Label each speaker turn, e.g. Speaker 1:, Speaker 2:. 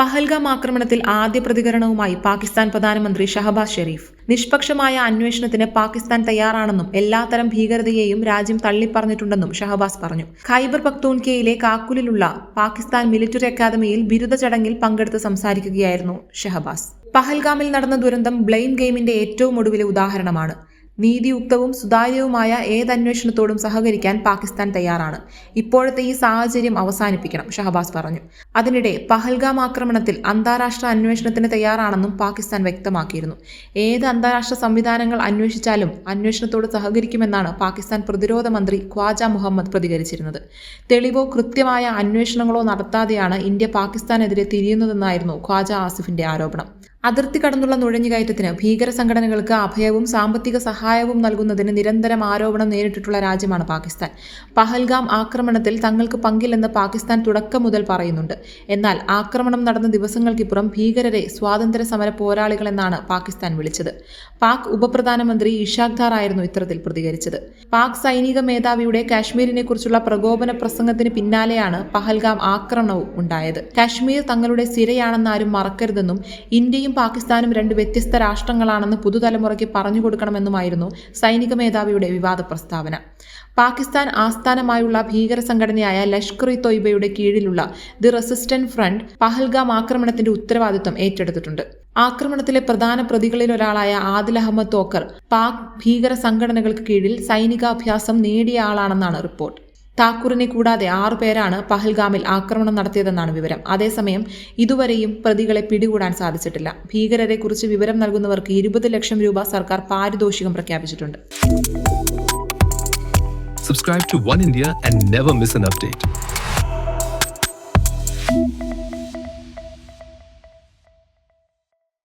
Speaker 1: പഹൽഗാം ആക്രമണത്തിൽ ആദ്യ പ്രതികരണവുമായി പാകിസ്ഥാൻ പ്രധാനമന്ത്രി ഷഹബാസ് ഷെരീഫ്. നിഷ്പക്ഷമായ അന്വേഷണത്തിന് പാകിസ്ഥാൻ തയ്യാറാണെന്നും എല്ലാത്തരം ഭീകരതയെയും രാജ്യം തള്ളിപ്പറഞ്ഞിട്ടുണ്ടെന്നും ഷഹബാസ് പറഞ്ഞു. ഖൈബർ പക്തൂൺകെയിലെ കാക്കുലിലുള്ള പാകിസ്ഥാൻ മിലിറ്ററി അക്കാദമിയിൽ ബിരുദ ചടങ്ങിൽ പങ്കെടുത്ത് സംസാരിക്കുകയായിരുന്നു ഷഹബാസ്. പഹൽഗാമിൽ നടന്ന ദുരന്തം ബ്ലെയിം ഗെയിമിന്റെ ഏറ്റവും ഒടുവിലെ ഉദാഹരണമാണ്. നീതിയുക്തവും സുതാര്യവുമായ ഏതന്വേഷണത്തോടും സഹകരിക്കാൻ പാകിസ്ഥാൻ തയ്യാറാണ്. ഇപ്പോഴത്തെ ഈ സാഹചര്യം അവസാനിപ്പിക്കണം ഷഹബാസ് പറഞ്ഞു. അതിനിടെ പഹൽഗാം ആക്രമണത്തിൽ അന്താരാഷ്ട്ര അന്വേഷണത്തിന് തയ്യാറാണെന്നും പാകിസ്ഥാൻ വ്യക്തമാക്കിയിരുന്നു. ഏത് അന്താരാഷ്ട്ര സംവിധാനങ്ങൾ അന്വേഷിച്ചാലും അന്വേഷണത്തോട് സഹകരിക്കുമെന്നാണ് പാകിസ്ഥാൻ പ്രതിരോധ മന്ത്രി ഖ്വാജ മുഹമ്മദ് പ്രതികരിച്ചിരുന്നത്. തെളിവോ കൃത്യമായ അന്വേഷണങ്ങളോ നടത്താതെയാണ് ഇന്ത്യ പാകിസ്ഥാനെതിരെ തിരിയുന്നതെന്നായിരുന്നു ഖ്വാജ ആസിഫിന്റെ ആരോപണം. അതിർത്തി കടന്നുള്ള നുഴഞ്ഞുകയറ്റത്തിന് ഭീകര സംഘടനകൾക്ക് അഭയവും സാമ്പത്തിക സഹായവും നൽകുന്നതിന് നിരന്തരം ആരോപണം നേരിട്ടിട്ടുള്ള രാജ്യമാണ് പാകിസ്ഥാൻ. പഹൽഗാം ആക്രമണത്തിൽ തങ്ങൾക്ക് പങ്കില്ലെന്ന് പാകിസ്ഥാൻ തുടക്കം മുതൽ പറയുന്നുണ്ട്. എന്നാൽ ആക്രമണം നടന്ന ദിവസങ്ങൾക്കിപ്പുറം ഭീകരരെ സ്വാതന്ത്ര്യ സമര പോരാളികളെന്നാണ് പാകിസ്ഥാൻ വിളിച്ചത്. പാക് ഉപപ്രധാനമന്ത്രി ഇഷാഖ് ധാർ ആയിരുന്നു ഇത്തരത്തിൽ പ്രതികരിച്ചത്. പാക് സൈനിക മേധാവിയുടെ കാശ്മീരിനെ കുറിച്ചുള്ള പ്രകോപന പ്രസംഗത്തിന് പിന്നാലെയാണ് പഹൽഗാം ആക്രമണവും ഉണ്ടായത്. കാശ്മീർ തങ്ങളുടെ സിരയാണെന്ന് മറക്കരുതെന്നും ഇന്ത്യയും പാകിസ്ഥാനും രണ്ട് വ്യത്യസ്ത രാഷ്ട്രങ്ങളാണെന്ന് പുതുതലമുറയ്ക്ക് പറഞ്ഞു കൊടുക്കണമെന്നുമായിരുന്നു സൈനിക മേധാവിയുടെ വിവാദ പ്രസ്താവന. പാകിസ്ഥാൻ ആസ്ഥാനമായുള്ള ഭീകര സംഘടനയായ ലഷ്കർ ഇ തൊയ്ബയുടെ കീഴിലുള്ള ദി റെസിസ്റ്റന്റ് ഫ്രണ്ട് പഹൽഗാം ആക്രമണത്തിന്റെ ഉത്തരവാദിത്വം ഏറ്റെടുത്തിട്ടുണ്ട്. ആക്രമണത്തിലെ പ്രധാന പ്രതികളിലൊരാളായ ആദിൽ അഹമ്മദ് തോക്കർ പാക് ഭീകര സംഘടനകൾക്ക് കീഴിൽ സൈനികാഭ്യാസം നേടിയ ആളാണെന്നാണ് റിപ്പോർട്ട്. താക്കൂറിനെ കൂടാതെ ആറു പേരാണ് പഹൽഗാമിൽ ആക്രമണം നടത്തിയതെന്നാണ് വിവരം. അതേസമയം ഇതുവരെയും പ്രതികളെ പിടികൂടാൻ സാധിച്ചിട്ടില്ല. ഭീകരരെക്കുറിച്ച് വിവരം നൽകുന്നവർക്ക് ഇരുപത് ലക്ഷം രൂപ സർക്കാർ പാരിതോഷികം പ്രഖ്യാപിച്ചിട്ടുണ്ട്.
Speaker 2: Subscribe to One India and never miss an update.